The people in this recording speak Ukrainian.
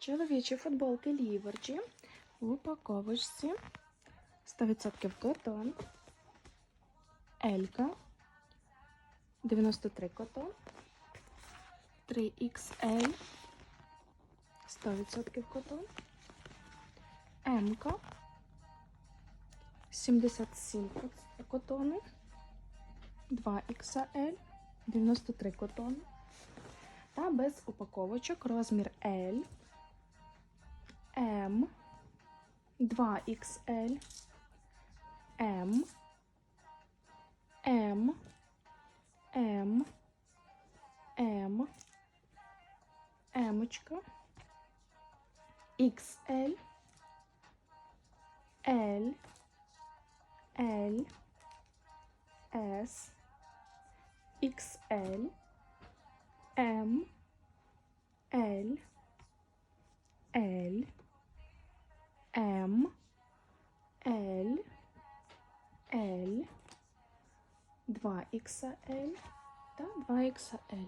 Чоловічі футболки Ліверджі у упаковочці 100% котон. Елька 93 котон. 3XL 100% котон. М-ка 77 кот- котону. 2XL 93 котони. Та без упаковочок розмір L, M, 2XL, M, M, M, M, Емочка, XL, L, L, S, XL, М, Л, Л, 2XL та 2XL.